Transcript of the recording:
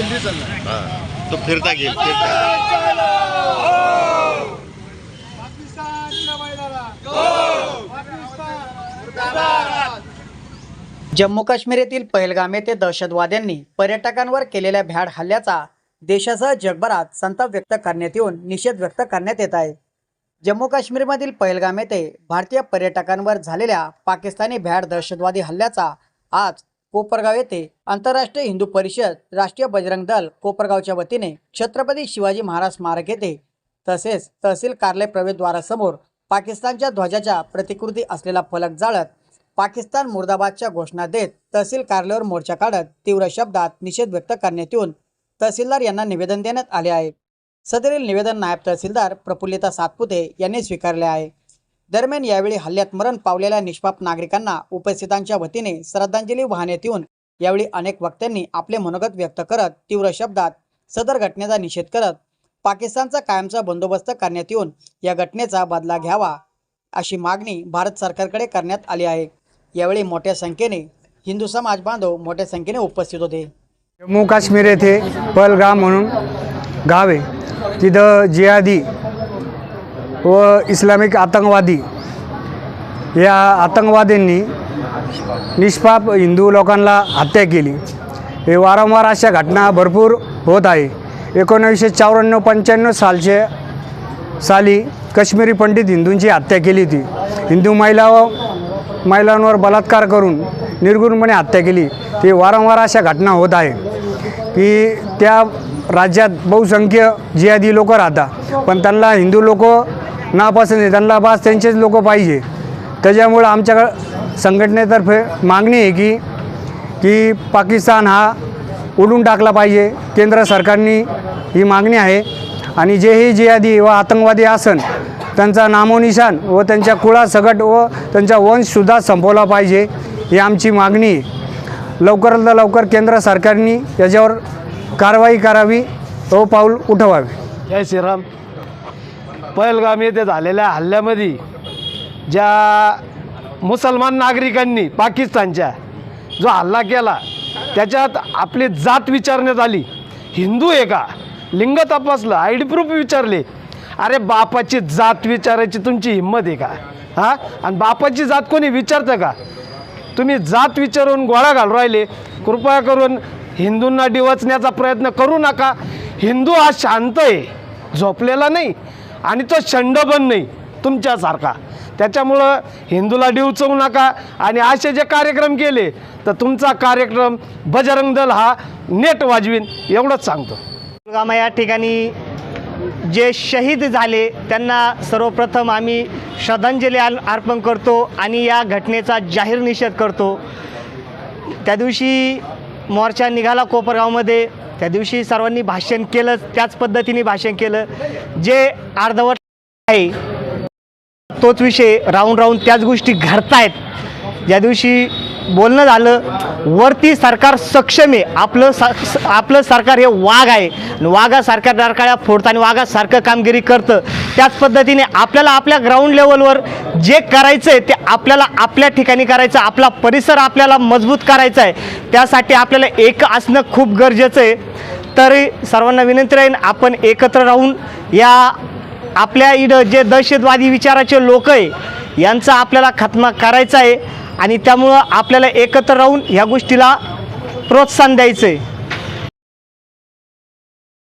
हा. तो फिरता घेईल फिरता जम्मू काश्मीर येथील पहलगाम येथे दहशतवाद्यांनी पर्यटकांवर केलेल्या भ्याड हल्ल्याचा देशासह जगभरात संताप व्यक्त करण्यात येऊन निषेध व्यक्त करण्यात येत आहे जम्मू काश्मीरमधील पहलगाम येथे भारतीय पर्यटकांवर झालेल्या पाकिस्तानी भ्याड दहशतवादी हल्ल्याचा आज कोपरगाव येथे आंतरराष्ट्रीय हिंदू परिषद राष्ट्रीय बजरंग दल कोपरगावच्या वतीने छत्रपती शिवाजी महाराज स्मारक येथे तसेच तहसील कार्यालय प्रवेशद्वारासमोर पाकिस्तानच्या ध्वजाच्या प्रतिकृती असलेला फलक जाळत पाकिस्तान मुर्दाबादच्या घोषणा देत तहसील कार्यालयावर मोर्चा काढत तीव्र शब्दात निषेध व्यक्त करण्यात येऊन तहसीलदार यांना निवेदन देण्यात आले आहे. सदरील निवेदन नायब तहसीलदार प्रफुल्लिता सातपुते यांनी स्वीकारले आहे. दरम्यान यावेळी हल्ल्यात मरण पावलेल्या निष्पाप नागरिकांना उपस्थितांच्या वतीने श्रद्धांजली वाहण्यात येऊन यावेळी अनेक वक्त्यांनी आपले मनोगत व्यक्त करत तीव्र शब्दात सदर घटनेचा निषेध करत पाकिस्तानचा कायमचा बंदोबस्त करण्यात येऊन या घटनेचा बदला घ्यावा अशी मागणी भारत सरकारकडे करण्यात आली आहे. यावेळी मोठ्या संख्येने हिंदू समाज बांधव मोठ्या संख्येने उपस्थित होते. जम्मू काश्मीर येथे पलगाम म्हणून गाव आहे. तिथं जियादी व इस्लामिक आतंकवादी. या आतंकवाद्यांनी निष्पाप हिंदू लोकांना हत्या केली. हे वारंवार अशा घटना भरपूर होत आहे. एकोणीसशे चौऱ्याण्णव पंच्याण्णव सालचे साली काश्मीरी पंडित हिंदूंची हत्या केली होती. हिंदू महिला व महिलांवर बलात्कार करून निर्गुणपणे हत्या केली. ती वारंवार अशा घटना होत आहे की त्या राज्यात बहुसंख्य जिहादी लोक राहतात. पण त्यांना हिंदू लोक नापसंत आहे त्यांना बास त्यांचेच लोक पाहिजे. त्याच्यामुळं आमच्याकडं संघटनेतर्फे मागणी आहे की की पाकिस्तान हा उडून टाकला पाहिजे. केंद्र सरकारनी ही मागणी आहे. आणि जेही जिहादी व आतंकवादी आसन त्यांचा नामोनिशान व त्यांच्या कुळासकट व त्यांचा वंशसुद्धा संपवला पाहिजे ही आमची मागणी आहे. लवकरात लवकर केंद्र सरकारने याच्यावर कारवाई करावी व पाऊल उठवावे. जय श्रीराम. पहलगाम येथे झालेल्या हल्ल्यामध्ये ज्या मुसलमान नागरिकांनी पाकिस्तानच्या जो हल्ला केला त्याच्यात आपली जात विचारण्यात आली. हिंदू आहे का? लिंग तपासलं आय डी प्रूफ विचारले. अरे बापाची जात विचारायची तुमची हिंमत आहे का? हां? आणि बापाची जात कोणी विचारतं का? तुम्ही जात विचारून गोळा घालून राहिले. कृपया करून हिंदूंना डिवचण्याचा प्रयत्न करू नका. हिंदू हा शांत आहे झोपलेला नाही. आणि तो शंडबन नाही तुमच्यासारखा. त्याच्यामुळं हिंदूला डिवचवू नका आणि असे जे कार्यक्रम केले तर तुमचा कार्यक्रम बजरंग दल हा नेट वाजवीन एवढंच सांगतो. पुलगामा या ठिकाणी जे शहीद झाले त्यांना सर्वप्रथम आम्ही श्रद्धांजली अर्पण करतो आणि या घटनेचा जाहीर निषेध करतो. त्या दिवशी मोर्चा निघाला कोपरगावमध्ये. त्या दिवशी सर्वांनी भाषण केलं त्याच पद्धतीने भाषण केलं. जे अर्धवट आहे तोच विषय राहून राहून त्याच गोष्टी घडतायत. ज्या दिवशी बोलणं झालं वरती सरकार सक्षम आहे. आपलं स आपलं सरकार हे वाघ आहे. वाघा वाघासारख्या डरकाळ्या फोडतं आणि वाघासारखं कामगिरी करतं. त्याच पद्धतीने आपल्याला आपल्या ग्राउंड लेवलवर जे करायचं आहे ते आपल्याला आपल्या ठिकाणी करायचं आपला परिसर आपल्याला मजबूत करायचा आहे. त्यासाठी आपल्याला एक असणं खूप गरजेचं आहे. तरी सर्वांना विनंती राहीन आपण एकत्र राहून या आपल्या इडं जे दहशतवादी विचाराचे लोक आहे यांचा आपल्याला खात्मा करायचा आहे आणि त्यामुळं आपल्याला एकत्र राहून ह्या गोष्टीला प्रोत्साहन द्यायचं आहे